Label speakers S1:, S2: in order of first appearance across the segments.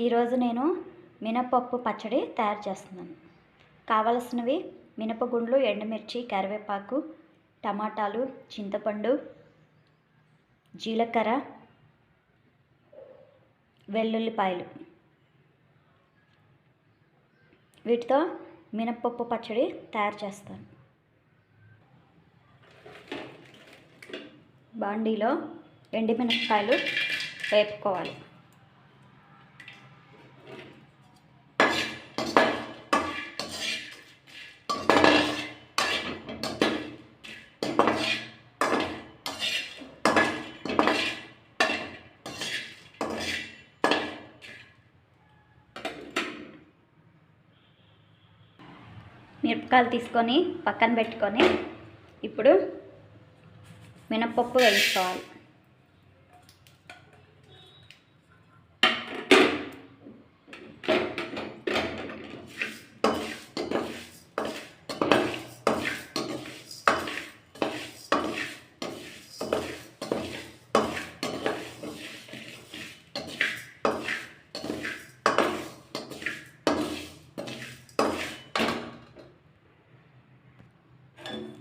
S1: ఈరోజు నేను మినపప్పు పచ్చడి తయారు చేస్తున్నాను. కావలసినవి మినపగుండ్లు ఎండుమిర్చి కరివేపాకు టమాటాలు చింతపండు జీలకర్ర వెల్లుల్లిపాయలు. వీటితో మినపప్పు పచ్చడి తయారు చేస్తాను. బాండీలో ఎండుమిరపకాయలు వేపుకోవాలి. మిరపకాయలు తీసుకొని పక్కన పెట్టుకొని ఇప్పుడు మినప్పప్పు వేసుకోవాలి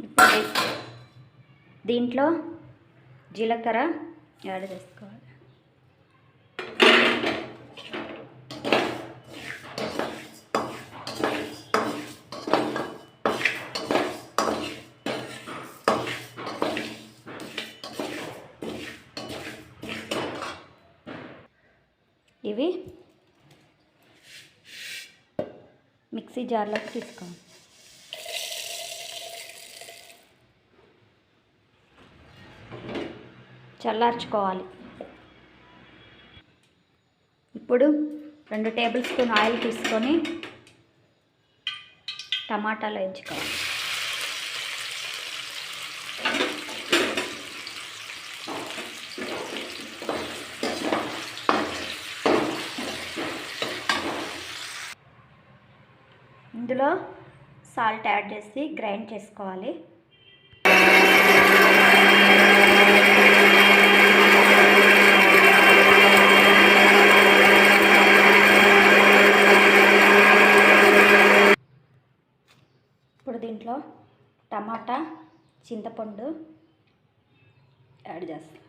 S1: ఇప్పుడు దీంట్లో జీలకర్ర యాడ్ చేసుకోవాలి. ఇవి మిక్సీ జార్లోకి తీసుకోవాలి. చల్లార్చుకోవాలి. ఇప్పుడు రెండు టేబుల్ స్పూన్ ఆయిల్ తీసుకొని టమాటాలు వేయించుకోవాలి. ఇందులో సాల్ట్ యాడ్ చేసి గ్రైండ్ చేసుకోవాలి. ఇప్పుడు దీంట్లో టమాటా చింతపండు యాడ్ చేస్తాం.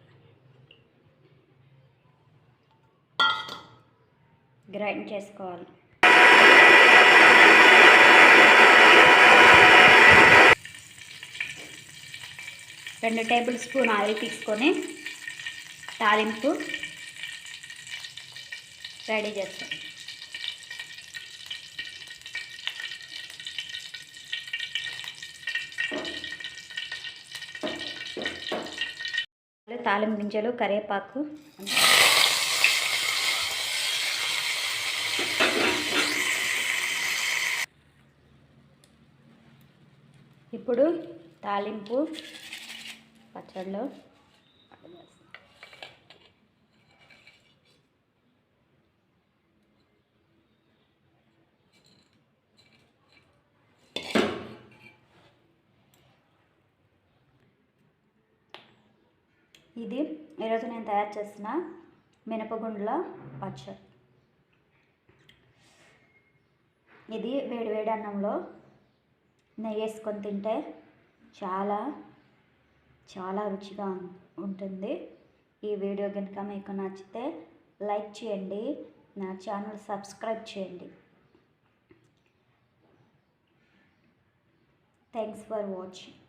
S1: గ్రైండ్ చేసుకోవాలి. రెండు టేబుల్ స్పూన్ ఆయిల్ తీసుకొని తాలింపు రెడీ చేస్తాం. తాలింపు గింజలు కరివేపాకు. ఇప్పుడు తాలింపు పచ్చడిలో ఇది ఈరోజు నేను తయారు చేసిన మినపగుండ్ల పచ్చడి ఇది వేడి వేడి అన్నంలో నెయ్యి వేసుకొని తింటే చాలా చాలా రుచిగా ఉంటుంది. ఈ వీడియో కనుక మీకు నచ్చితే లైక్ చేయండి నా ఛానల్ సబ్స్క్రైబ్ చేయండి. Thanks for watching.